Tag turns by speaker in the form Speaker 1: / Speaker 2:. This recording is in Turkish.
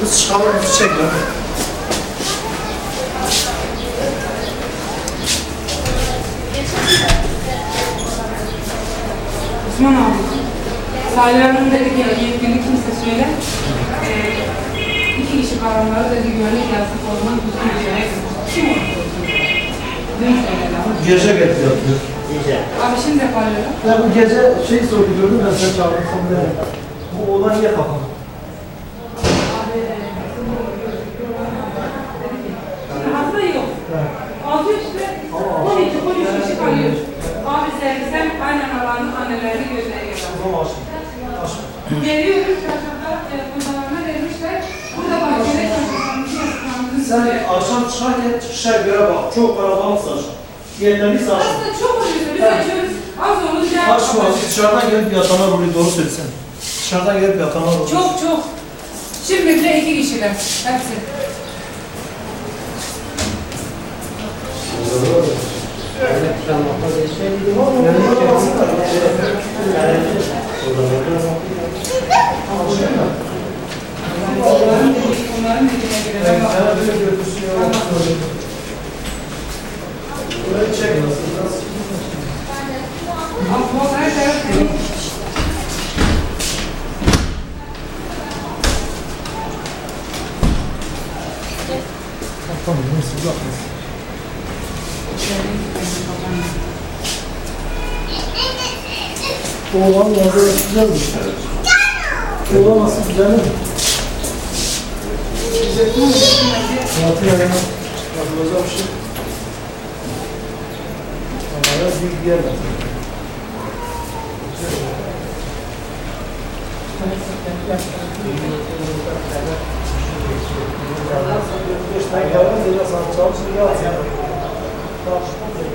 Speaker 1: Kız çıkalım bir çek lan. Osman abi, Salih Hanım dedi ki yetkinlik kimse söyle. Ee, iki kişi kavramları dedi güvenlik yasak olmak bütün bir şey yere Kim oldu? Dün söyledi ama.
Speaker 2: Gece getiriyor yatıyor.
Speaker 1: Abi şimdi kalıyor.
Speaker 2: Ya bu gece şey sorguluyordum ben sen çağırırsam da. Bu olay niye kapandı?
Speaker 1: Hasta yok. Altı üstü 12 13 kişi kalıyor. Abi servisem aynen alanı annelerini gönderiyorlar.
Speaker 2: Tamam aşkım. Aşkım.
Speaker 1: Geliyoruz çarşamba telefonlarına vermişler. Burada bahçede çocuklarımızı yasaklarımızı
Speaker 2: Sen akşam çıkarken çıkışa göre bak. Çok kalabalık saç. Yeterliyse aşkım.
Speaker 1: Aslında çok oluyor. Biz açıyoruz. Az olunca
Speaker 2: Aşkım az dışarıdan gelip yatanlar oluyor doğru söylesen. Dışarıdan gelip yatanlar oluyor.
Speaker 1: çok çok. Şimdi bile iki kişiler. Hepsi. Onların dediğine göre ben
Speaker 2: Evet,
Speaker 1: bak-
Speaker 2: sana böyle götürsün ya. Burayı çek nasıl? Nasıl?
Speaker 1: Ama bu her taraf benim.
Speaker 2: Tamam, nasıl yapmasın? Oğlan manzarası güzel mi? Oğlan nasıl güzel mi? Hayatı yanına yapılacak bir şey. brasiliana. Está em é Holanda e nós almoçamos e ela
Speaker 1: está a responder.